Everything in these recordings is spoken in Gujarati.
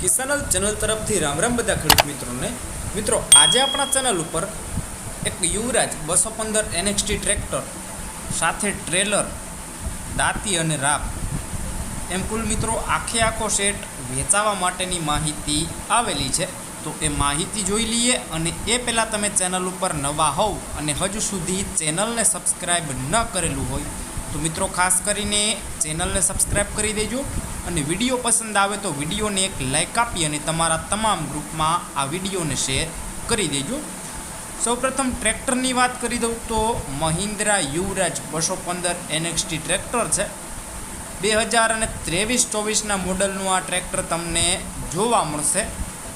કિસાનલ ચેનલ તરફથી રામ રામ બધા ખેડૂત મિત્રોને. મિત્રો, આજે આપણા ચેનલ ઉપર એક યુવરાજ બસો પંદર એનએક્સટી ટ્રેક્ટર સાથે ટ્રેલર, દાંતી અને રાપ એમ કુલ મિત્રો આખે આખો સેટ વેચાવા માટેની માહિતી આવેલી છે. તો એ માહિતી જોઈ લઈએ અને એ પહેલાં તમે ચેનલ ઉપર નવા હોવ અને હજુ સુધી ચેનલને સબસ્ક્રાઈબ ન કરેલું હોય તો મિત્રો, ખાસ કરીને ચેનલને સબસ્ક્રાઈબ કરી દેજો અને વીડિયો પસંદ આવે તો વિડીયોને એક લાઇક આપી અને તમારા તમામ ગ્રુપમાં આ વિડીયોને શેર કરી દેજો. સૌપ્રથમ ટ્રેક્ટરની વાત કરી દઉં તો મહિન્દ્રા યુવરાજ બસો પંદર એનએક્સટી ટ્રેક્ટર છે. બે હજાર અને ત્રેવીસ ચોવીસના મોડલનું આ ટ્રેક્ટર તમને જોવા મળશે.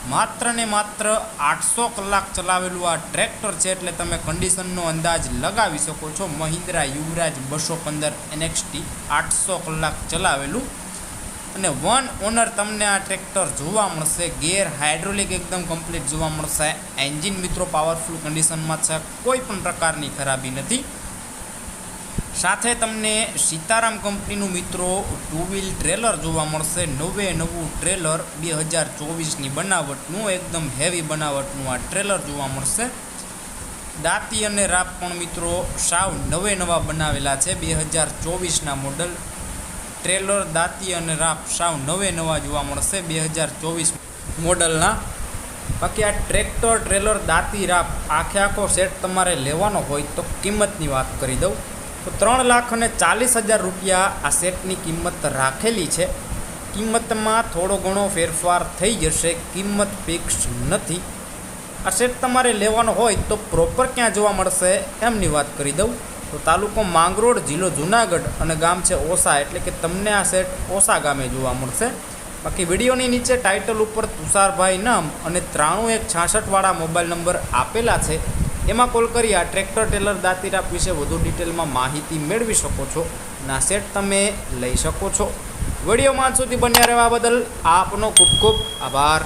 માત્ર ને માત્ર આઠસો કલાક ચલાવેલું આ ટ્રેક્ટર છે એટલે તમે કન્ડિશનનો અંદાજ લગાવી શકો છો. મહિન્દ્રા યુવરાજ બસો પંદર એનએક્સટી આઠસો કલાક ચલાવેલું. અને વન ઓનર તમને આ ટ્રેક્ટર જોવા મળશે. ગેર હાઇડ્રોલિક એકદમ કમ્પ્લીટ જોવા મળશે. એન્જિન મિત્રો પાવરફુલ કન્ડિશનમાં છે. કોઈ પણ પ્રકારની ખરાબી નથી. સાથે તમને સીતારામ કંપનીનું મિત્રો ટુ વ્હીલ ટ્રેલર જોવા મળશે. નવે નવું ટ્રેલર બે હજાર ચોવીસની બનાવટનું, એકદમ હેવી બનાવટનું આ ટ્રેલર જોવા મળશે. દાંતી અને રાપ પણ મિત્રો સાવ નવે નવા બનાવેલા છે. બે હજાર ચોવીસના મોડલ ટ્રેલર, દાંતી અને રાપ સાવ નવે નવા જોવા મળશે બે હજાર ચોવીસ મોડલના. બાકી આ ટ્રેક્ટર, ટ્રેલર, દાંતી, રાપ આખે આખો સેટ તમારે લેવાનો હોય તો કિંમતની વાત કરી દઉં. તો ત્રણ લાખ અને ચાલીસ હજાર રૂપિયા આ સેટની કિંમત રાખેલી છે. કિંમતમાં થોડો ઘણો ફેરફાર થઈ જશે, કિંમત ફિક્સ નથી. આ સેટ તમારે લેવાનો હોય તો પ્રોપર ક્યાં જોવા મળશે એમની વાત કરી દઉં. તો તાલુકો માંગરોળ, જિલ્લો જુનાગઢ અને ગામ છે ઓસા, એટલે કે તમને આ સેટ ઓસા ગામે જોવા મળશે. બાકી વિડીયોની નીચે ટાઇટલ ઉપર તુષારભાઈ નામ અને ત્રાણું એક છાસઠવાળા મોબાઈલ નંબર આપેલા છે. એમાં કોલ કરી આ ટ્રેક્ટર ટેલર દાંતીરાપ વિશે વધુ ડિટેલમાં માહિતી મેળવી શકો છો. ના સેટ તમે લઈ શકો છો. વિડીયોમાં સુધી બન્યા રહેવા બદલ આપનો ખૂબ ખૂબ આભાર.